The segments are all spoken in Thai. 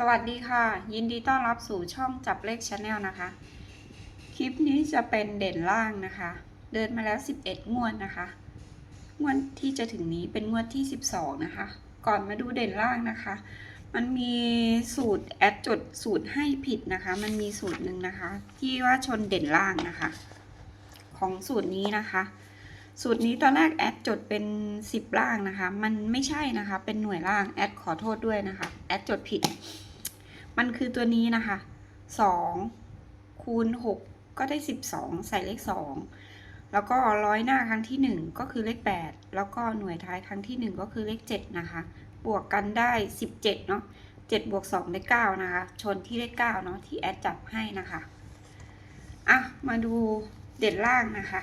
สวัสดีค่ะ ยินดีต้อนรับสู่ช่องจับเลขชาแนลนะคะ คลิปนี้จะเป็นเด่นล่างนะคะ เดินมาแล้ว 11 งวดนะคะ งวดที่จะถึงนี้เป็นงวดที่ 12 นะคะ ก่อนมาดูเด่นล่างนะคะ มันมีสูตรแอดจดสูตรให้ผิดนะคะ มันมีสูตรหนึ่งนะคะ ที่ว่าชนเด่นล่างนะคะ ของสูตรนี้นะคะ สูตรนี้ตอนแรกแอดจดเป็น 10 ล่างนะคะ มันไม่ใช่นะคะ เป็นหน่วยล่างแอดขอโทษด้วยนะคะ แอดจดผิด มันคือตัวนี้นะคะ 2 คูณ 6 ก็ได้ 12 ใส่เลข 2 แล้วก็ร้อยหน้าครั้งที่ 1 ก็คือเลข 8 แล้วก็หน่วยท้ายครั้งที่ 1 ก็คือเลข 7 นะคะ บวกกันได้ 17 เนาะ7บวก2ได้9นะคะ ชนที่เลข9เนาะที่แอดจับให้นะคะ อะ มาดูเด่นล่างนะคะ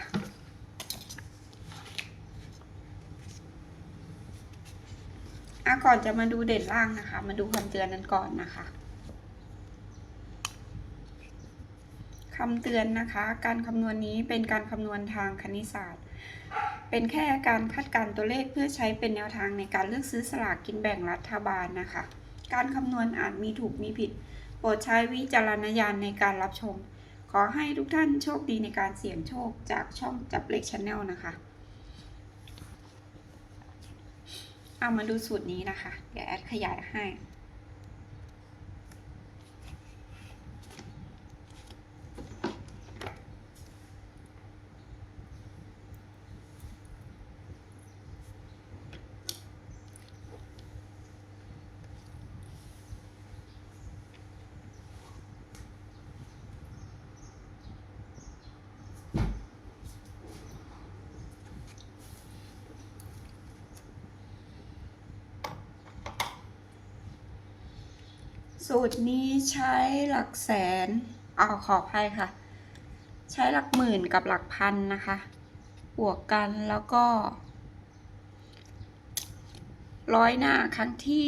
อะก่อนจะมาดูเด่นล่างนะคะ มาดูคำเตือนนั้นก่อนนะคะ คำเตือนนะคะ การคำนวณนี้เป็นการคำนวณทางคณิตศาสตร์ เป็นแค่การคาดการณ์ตัวเลขเพื่อใช้เป็นแนวทางในการเลือกซื้อสลากกินแบ่งรัฐบาลนะคะ การคำนวณอาจมีถูกมีผิด โปรดใช้วิจารณญาณในการรับชม ขอให้ทุกท่านโชคดีในการเสี่ยงโชคจากช่องจับเลขชาแนลนะคะ เอามาดูสูตรนี้นะคะ เดี๋ยวแอดขยายให้ สูตรนี้ใช้หลักแสนเอาขออภัยค่ะ ใช้หลักหมื่นกับหลักพันนะคะ บวกกันแล้วก็ ร้อยหน้าครั้งที่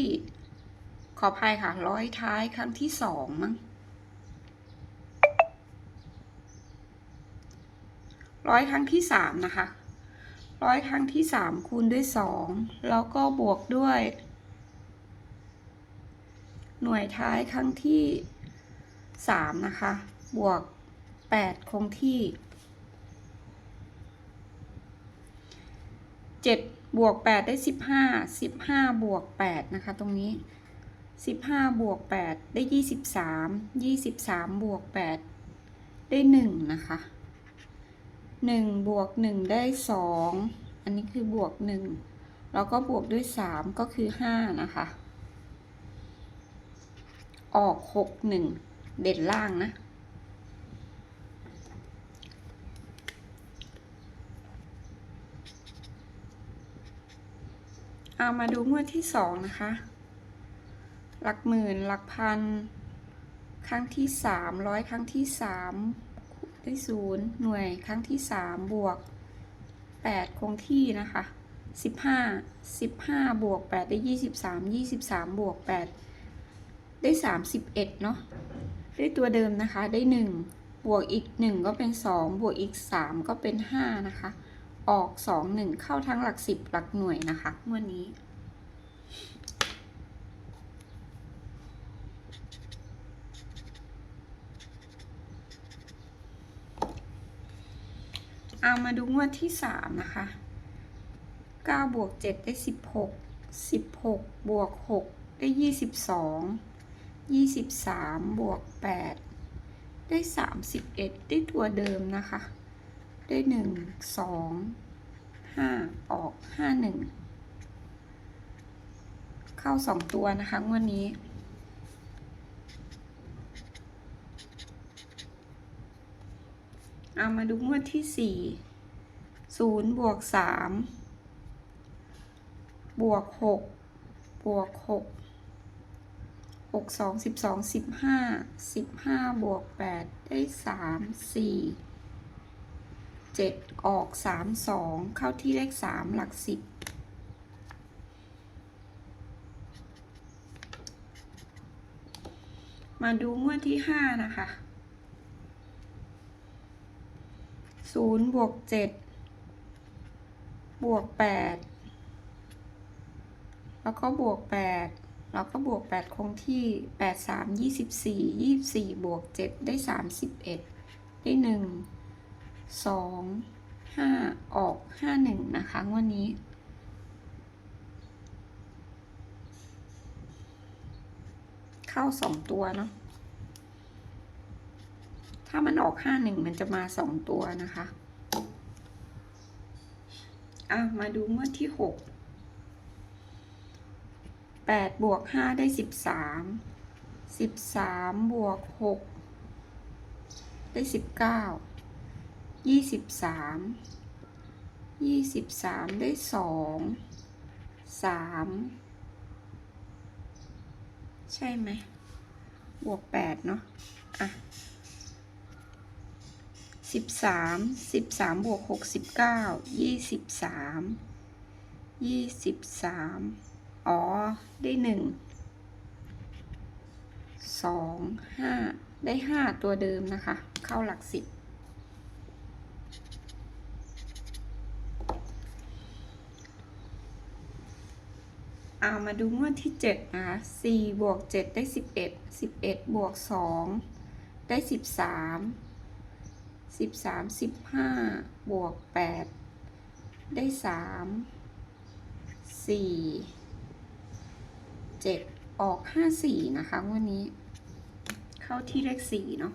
ขออภัยค่ะ ร้อยท้ายครั้งที่สองมั้งร้อยครั้งที่สามนะคะ ร้อยครั้งที่สามคูณด้วยสองแล้วก็บวกด้วย หน่วยท้ายครั้งที่สามนะคะ บวกแปดคงที่เจ็ดบวกแปดได้สิบห้าสิบห้าบวกแปดนะคะ ตรงนี้สิบห้าบวกแปดได้ยี่สิบสามยี่สิบสามบวกแปดได้หนึ่งนะคะหนึ่งบวกหนึ่งได้สองอันนี้คือบวกหนึ่งแล้วก็บวกด้วยสามก็คือห้านะคะ ออกหกหนึ่งเด่นล่างนะเอามาดูงวดที่สองนะคะ หลักหมื่นหลักพัน ครั้งที่สามร้อยครั้งที่สามได้ศูนย์หน่วยครั้งที่สามบวกแปดคงที่นะคะสิบห้าสิบห้าบวกแปดได้ยี่สิบสามยี่สิบสามบวกแปด ได้สามสิบเอ็ดเนาะได้ตัวเดิมนะคะได้หนึ่งบวกอีกหนึ่งก็เป็นสองบวกอีกสามก็เป็นห้านะคะ ออกสองหนึ่งเข้าทั้งหลักสิบหลักหน่วยนะคะงวดนี้เอามาดูงวดที่สามนะคะเก้าบวกเจ็ดได้สิบหกสิบหกบวกหกได้ยี่ สิบสองยี่สิบสามบวกแปดได้สามสิบเอ็ดได้ตัวเดิมนะคะ ได้หนึ่งสองห้าออกห้าหนึ่งเข้าสองตัวนะคะงวดนี้เอามาดูงวดที่สี่ศูนย์บวกสามบวกหกบวกหก หกสองสิบสองสิบห้าสิบห้าบวกแปดได้สามสี่เจ็ดออกสามสองเข้าที่เลขสามหลักสิบมาดูงวดที่ห้านะคะศูนย์บวกเจ็ดบวกแปดแล้วก็บวกแปด เราก็บวกแปดคงที่แปดสามยี่สิบสี่ยี่สิบสี่บวกเจ็ดได้สามสิบเอ็ดได้หนึ่งสองห้าออกห้าหนึ่งนะคะงวันนี้ เข้าสองตัวเนาะ ถ้ามันออกห้าหนึ่งมันจะมาสองตัวนะคะ อะ มาดูงวดที่ห กแปดบวกห้าได้สิบสามสิบสามบวกหกได้สิบเก้ายี่สิบสามยี่สิบสามได้สองสามใช่ไหม บวกแปดเนาะอะสิบสามสิบสามบวกหกสิบเก้ายี่สิบสามยี่สิบสาม อ๋อ ได้หนึ่งสองห้าได้ห้าตัวเดิมนะคะ เข้าหลักสิบเอามาดูงวดที่เจ็ดนะคะสี่บวกเจ็ดได้สิบเอ็ดสิบเอ็ดบวกสองได้สิบสามสิบสามสิบห้าบวกแปดได้สามสี่ เจ็ดออกห้าสี่นะคะงวันนี้ เข้าที่เลขสี่เนาะ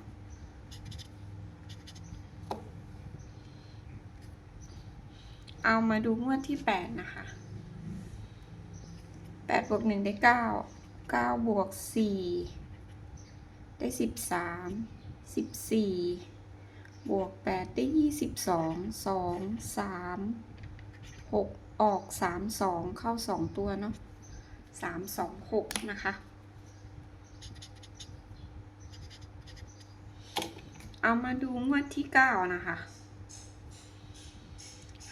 เอามาดูงวดที่แปดนะคะแปดบวกหนึ่งได้เก้าเก้าบวกสี่ได้สิบสามสิบสี่บวกแปดได้ยี่สิบสองสองสามหกออกสามสองเข้าสองตัวเนาะ สามสองหกนะคะ เอามาดูงวดที่เก้านะคะ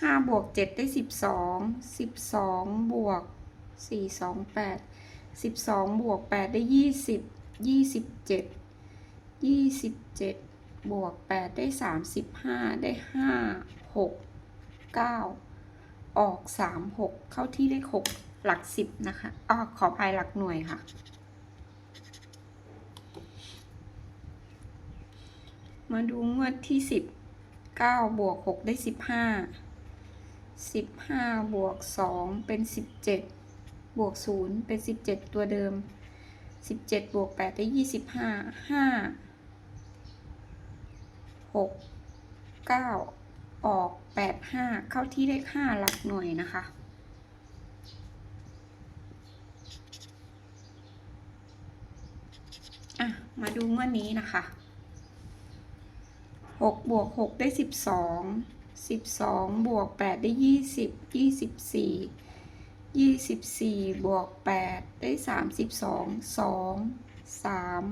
ห้าบวกเจ็ดได้สิบสองสิบสองบวกสี่สองแปดสิบสองบวกแปดได้ยี่สิบยี่สิบเจ็ดยี่สิบเจ็ดบวกแปดได้สามสิบห้าได้ห้าหกเก้าออกสามหกเข้าที่เลขหก หลักสิบนะคะอ๋อขอภายหลักหน่วยค่ะ มาดูงวดที่สิบเก้าบวกหกได้สิบห้าสิบห้าบวกสองเป็นสิบเจ็ดบวกศูนย์เป็นสิบเจ็ดตัวเดิมสิบเจ็ดบวกแปดได้ยี่สิบห้าห้าหกเก้าออกแปดห้าเข้าที่เลขห้าหลักหน่วยนะคะ อะ มาดูงวดนี้นะคะหกบวกหกได้สิบสองสิบสองบวกแปดได้ยี่สิบยี่สิบสี่ยี่สิบสี่บวกแปดได้สามสิบสองสองสาม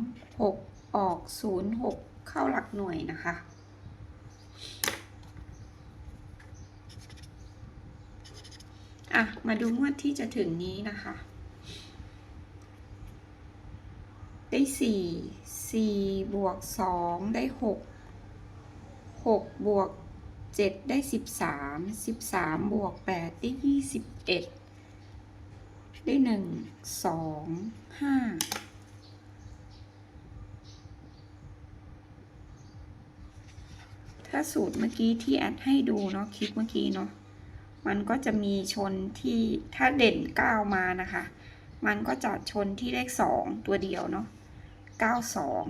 หกออกศูนย์หกเข้าหลักหน่วยนะคะอะ มาดูงวดที่จะถึงนี้นะคะ ได้สี่สี่บวกสองได้หกหกบวกเจ็ดได้สิบสามสิบสามบวกแปดได้ยี่สิบเอ็ดได้หนึ่งสองห้าถ้าสูตรเมื่อกี้ที่แอดให้ดูเนาะคลิปเมื่อกี้เนาะมันก็จะมีชนที่ถ้าเด่นเก้ามานะคะ มันก็จะชนที่เลขสองตัวเดียวเนาะ เก้าสอง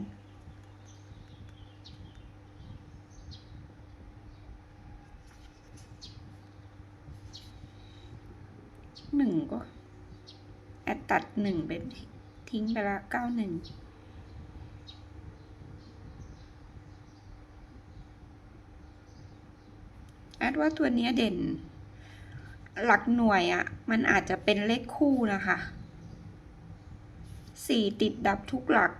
หนึ่งก็ แอดตัดหนึ่งไปทิ้งไปละเก้าหนึ่งแอดว่าตัวนี้เด่น หลักหน่วยอะ่ะ มันอาจจะเป็นเลขคู่นะคะสี่ติดดับทุกหลัก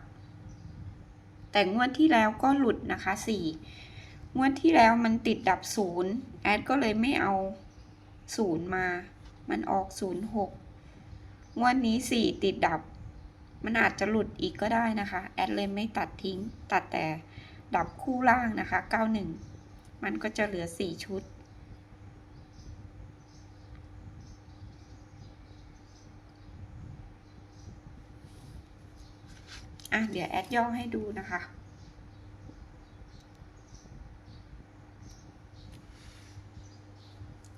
แต่งวดที่แล้วก็หลุดนะคะสี่งวดที่แล้วมันติดดับศูนย์แอดก็เลยไม่เอาศูนย์มา มันออกศูนย์หกงวดนี้สี่ติดดับ มันอาจจะหลุดอีกก็ได้นะคะ แอดเลยไม่ตัดทิ้ง ตัดแต่ดับคู่ล่างนะคะเก้าหนึ่งมันก็จะเหลือสี่ชุด อะเดี๋ยวแอดย่อให้ดูนะคะ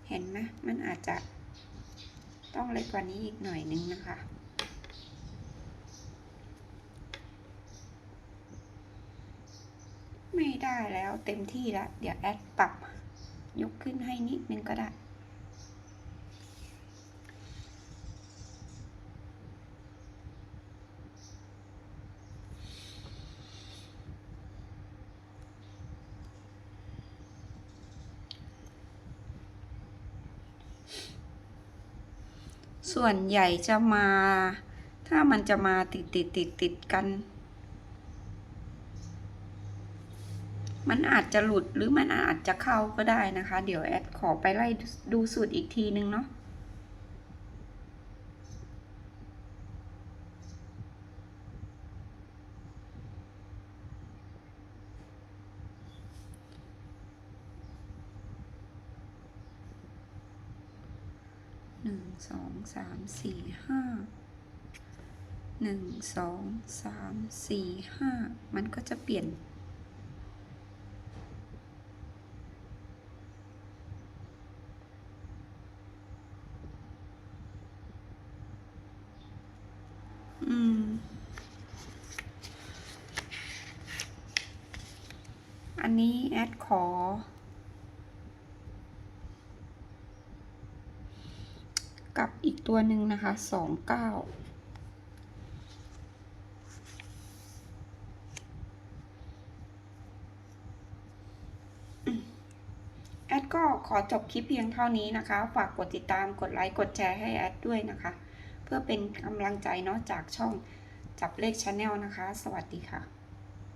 เห็นไหมมันอาจจะต้องเล็กกว่านี้อีกหน่อยนึงนะคะไม่ได้แล้วเต็มที่แล้ว เดี๋ยวแอดปรับ ยกขึ้นให้นิดนึงก็ได้ ส่วนใหญ่จะมา ถ้ามันจะมาติดติดติดติดกัน มันอาจจะหลุดหรือมันอาจจะเข้าก็ได้นะคะ เดี๋ยวแอดขอไปไล่ดูสูตรอีกทีนึงเนาะ สองสามสี่ห้าหนึ่งสองสามสี่ห้ามันก็จะเปลี่ยน อืม อันนี้แอดขอ กับอีกตัวหนึ่งนะคะสองเก้าแอดก็ขอจบคลิปเพียงเท่านี้นะคะ ฝากกดติดตามกดไลค์กดแชร์ให้แอดด้วยนะคะ เพื่อเป็นกำลังใจเนาะจากช่องจับเลขชาแนลนะคะ สวัสดีค่ะ